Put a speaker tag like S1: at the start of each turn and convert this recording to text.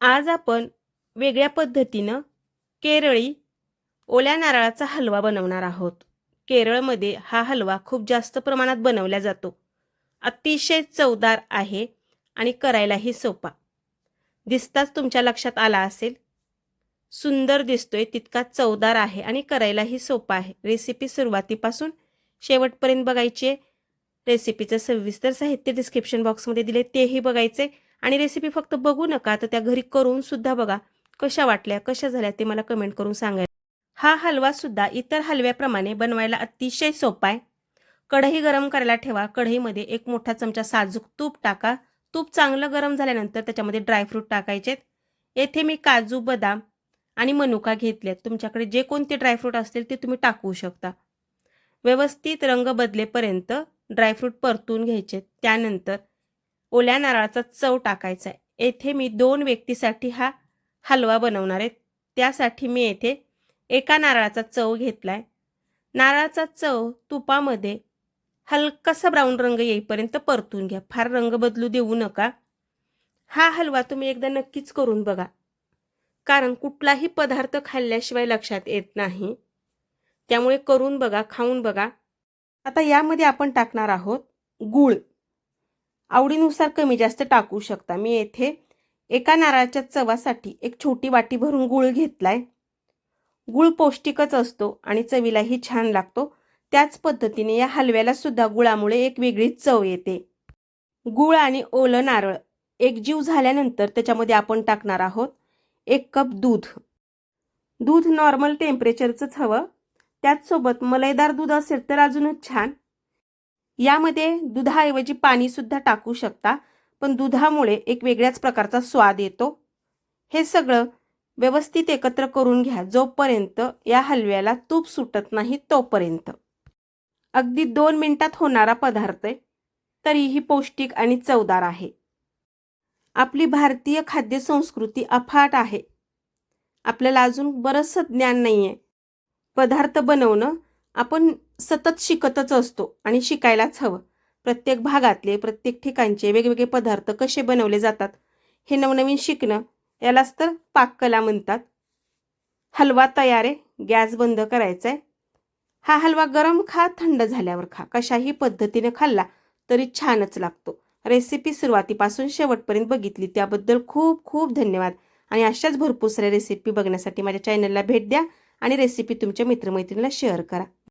S1: आज आपण वेगळ्या पद्धतीनं केरळी ओल्या नारळाचा हलवा बनवणार आहोत. केरळमध्ये हा हलवा खूप जास्त प्रमाणात बनवला जातो. अतिशय चवदार आहे आणि करायलाही सोपा. दिसताच तुमच्या लक्षात आला असेल. सुंदर दिसतोय तितका चवदार आहे आणि करायलाही सोपा आहे. रेसिपी सुरुवातीपासून शेवटपर्यंत बघायची आहे. रेसिपीचं सविस्तर साहित्य डिस्क्रिप्शन बॉक्समध्ये दिले तेही बघायचे. आणि रेसिपी फक्त बघू नका तर त्या घरी करून सुद्धा बघा कशा वाटल्या कशा झाल्या ते मला कमेंट करून सांगायला. हा हलवा सुद्धा इतर हलव्याप्रमाणे बनवायला अतिशय सोपा आहे. कढई गरम करायला ठेवा कढईमध्ये एक मोठा चमचा साजूक तूप टाका. तूप चांगलं गरम झाल्यानंतर त्याच्यामध्ये ड्रायफ्रूट टाकायचेत येथे मी काजू बदाम आणि मनुका घेतल्यात तुमच्याकडे जे कोणते ड्रायफ्रूट असतील ते तुम्ही टाकू शकता. व्यवस्थित रंग बदलेपर्यंत ड्रायफ्रूट परतून घ्यायचे त्यानंतर ओल्या नारळाचा चव टाकायचा आहे येथे मी दोन व्यक्तीसाठी हा हलवा बनवणार आहे. त्यासाठी मी येथे एका नारळाचा चव घेतला आहे नारळाचा चव तुपामध्ये हलकासा ब्राऊन रंग येईपर्यंत परतून घ्या. फार रंग बदलू देऊ नका. हा हलवा तुम्ही एकदा नक्कीच करून बघा. कारण कुठलाही पदार्थ खाल्ल्याशिवाय लक्षात येत नाही. त्यामुळे करून बघा खाऊन बघा. आता यामध्ये आपण टाकणार आहोत गूळ. आवडीनुसार कमी जास्त टाकू शकता. मी येथे एका नारळाच्या चवासाठी एक छोटी वाटी भरून गूळ घेतलाय. गूळ पौष्टिकच असतो आणि चवीलाही छान लागतो. त्याच पद्धतीने या हलव्याला सुद्धा गुळामुळे एक वेगळीच चव येते. गूळ आणि ओलं नारळ एकजीव झाल्यानंतर त्याच्यामध्ये आपण टाकणार आहोत एक कप दूध. दूध नॉर्मल टेम्परेचरचंच हवं. त्याचसोबत मलईदार दूध असेल तर अजूनच छान. यामध्ये दुधाऐवजी पाणीसुद्धा टाकू शकता पण दुधामुळे एक वेगळ्याच प्रकारचा स्वाद येतो. हे सगळं व्यवस्थित एकत्र करून घ्या जोपर्यंत या हलव्याला तूप सुटत नाही तोपर्यंत. अगदी दोन मिनिटात होणारा पदार्थ आहे तरीही पौष्टिक आणि चवदार आहे. आपली भारतीय खाद्यसंस्कृती अफाट आहे. आपल्याला अजून बरंचसं ज्ञान नाही आहे पदार्थ बनवणं आपण सतत शिकतच असतो आणि शिकायलाच हवं. प्रत्येक भागातले प्रत्येक ठिकाणचे वेगवेगळे पदार्थ कसे बनवले जातात हे नवनवीन शिकणं यालाच तर पाककला म्हणतात. हलवा तयार आहे गॅस बंद करायचा आहे हा हलवा गरम खा थंड झाल्यावर खा. कशाही पद्धतीने खाल्ला तरी छानच लागतो. रेसिपी सुरुवातीपासून शेवटपर्यंत बघितली त्याबद्दल खूप खूप धन्यवाद. आणि अशाच भरपूर साऱ्या रेसिपी बघण्यासाठी माझ्या चॅनलला भेट द्या आणि रेसिपी तुमच्या मित्रमैत्रिणीला शेअर करा.